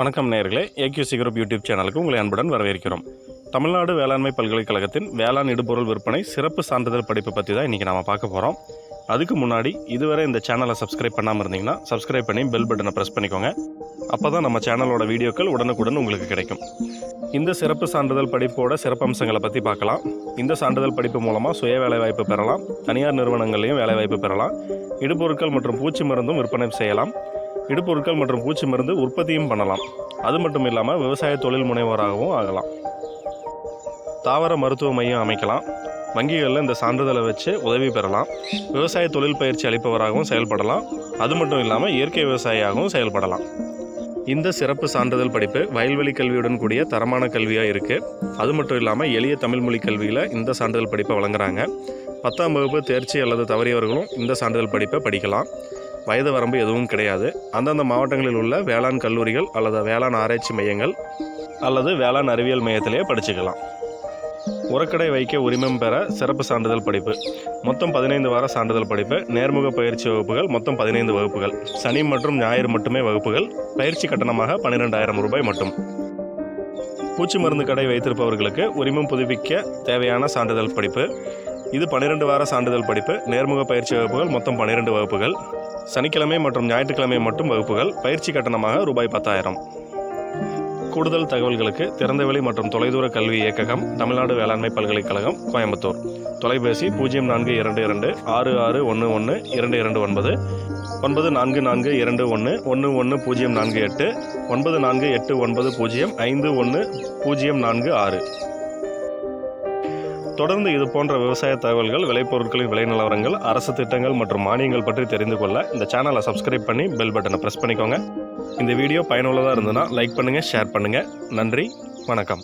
வணக்கம் நேர்களே AQC group YouTube சேனலுக்கு உங்களை அன்புடன் வரவேற்கிறோம். தமிழ்நாடு வேளாண்மை பல்கலைக்கழகத்தின் வேளாண் இடுபொருள் விற்பனை சிறப்பு சான்றிதழ் படிப்பு பற்றி தான் இன்றைக்கி நாம் பார்க்க போகிறோம் அதுக்கு முன்னாடி இதுவரை இந்த சேனலை சப்ஸ்கிரைப் பண்ணாமல் இருந்தீங்கன்னா சப்ஸ்கிரைப் பண்ணி பெல் பட்டனை ப்ரெஸ் பண்ணிக்கோங்க. அப்போ தான் நம்ம சேனலோட வீடியோக்கள் உடனுக்குடன் உங்களுக்கு கிடைக்கும். இந்த சிறப்பு சான்றிதழ் படிப்போட சிறப்பம்சங்களை பற்றி பார்க்கலாம். இந்த சான்றிதழ் படிப்பு மூலமாக சுய வேலைவாய்ப்பு பெறலாம். தனியார் நிறுவனங்களையும் வேலைவாய்ப்பு பெறலாம். இடுபொருட்கள் மற்றும் பூச்சி மருந்தும் விற்பனை செய்யலாம். இடுபொருட்கள் மற்றும் பூச்சி மருந்து உற்பத்தியும் பண்ணலாம். அது மட்டும் இல்லாமல் விவசாய தொழில் முனைவோராகவும் ஆகலாம். தாவர மருத்துவ மையம் அமைக்கலாம். வங்கிகளில் இந்த சான்றிதழை வச்சு உதவி பெறலாம். விவசாய தொழில் பயிற்சி அளிப்பவராகவும் செயல்படலாம். அது மட்டும் இல்லாமல் இயற்கை விவசாயியாகவும் செயல்படலாம். இந்த சிறப்பு சான்றிதழ் படிப்பு வயல்வெளி கல்வியுடன் கூடிய தரமான கல்வியாக இருக்குது அது மட்டும் இல்லாமல் எளிய தமிழ் மொழி கல்வியில் இந்த சான்றிதழ் படிப்பை வழங்குறாங்க. பத்தாம் வகுப்பு தேர்ச்சி அல்லது தவறியவர்களும் இந்த சான்றிதழ் படிப்பை படிக்கலாம். வயது வரம்பு எதுவும் கிடையாது. அந்தந்த மாவட்டங்களில் உள்ள வேளாண் கல்லூரிகள் அல்லது வேளாண் ஆராய்ச்சி மையங்கள் அல்லது வேளாண் அறிவியல் மையத்திலேயே படிச்சுக்கலாம். உரக்கடை வைக்க உரிமம் பெற சிறப்பு சான்றிதழ் படிப்பு. மொத்தம் பதினைந்து வார சான்றிதழ் படிப்பு. நேர்முக பயிற்சி வகுப்புகள் மொத்தம் பதினைந்து வகுப்புகள். சனி மற்றும் ஞாயிறு மட்டுமே வகுப்புகள். பயிற்சி கட்டணமாக பன்னிரெண்டாயிரம் ரூபாய் மட்டும். பூச்சி மருந்து கடை வைத்திருப்பவர்களுக்கு உரிமம் புதுப்பிக்க தேவையான சான்றிதழ் படிப்பு. இது பன்னிரெண்டு வார சான்றிதழ் படிப்பு. நேர்முக பயிற்சி வகுப்புகள் மொத்தம் பன்னிரெண்டு வகுப்புகள். சனிக்கிழமை மற்றும் ஞாயிற்றுக்கிழமை மட்டும் வகுப்புகள் பயிற்சி கட்டணமாக ரூபாய் பத்தாயிரம். கூடுதல் தகவல்களுக்கு திறந்தவெளி மற்றும் தொலைதூர கல்வி இயக்ககம் தமிழ்நாடு வேளாண்மை பல்கலைக்கழகம் கோயம்புத்தூர். தொலைபேசி பூஜ்ஜியம் நான்கு இரண்டு இரண்டு ஆறு ஆறு ஒன்று ஒன்று இரண்டு இரண்டு ஒன்பது ஒன்பது நான்கு நான்கு இரண்டு ஒன்று ஒன்று ஒன்று பூஜ்ஜியம் நான்கு எட்டு ஒன்பது நான்கு எட்டு ஒன்பது பூஜ்ஜியம் ஐந்து ஒன்று பூஜ்ஜியம் நான்கு ஆறு. தொடர்ந்து இது போன்ற விவசாய தகவல்கள் விளைபொருட்களின் விலை நிலவரங்கள் அரசு திட்டங்கள் மற்றும் மானியங்கள் பற்றி தெரிந்து கொள்ள இந்த சேனலை சப்ஸ்கிரைப் பண்ணி பெல் பட்டனை ப்ரெஸ் பண்ணிக்கோங்க. இந்த வீடியோ பயனுள்ளதாக இருந்ததுன்னா லைக் பண்ணுங்கள் ஷேர் பண்ணுங்கள் நன்றி வணக்கம்.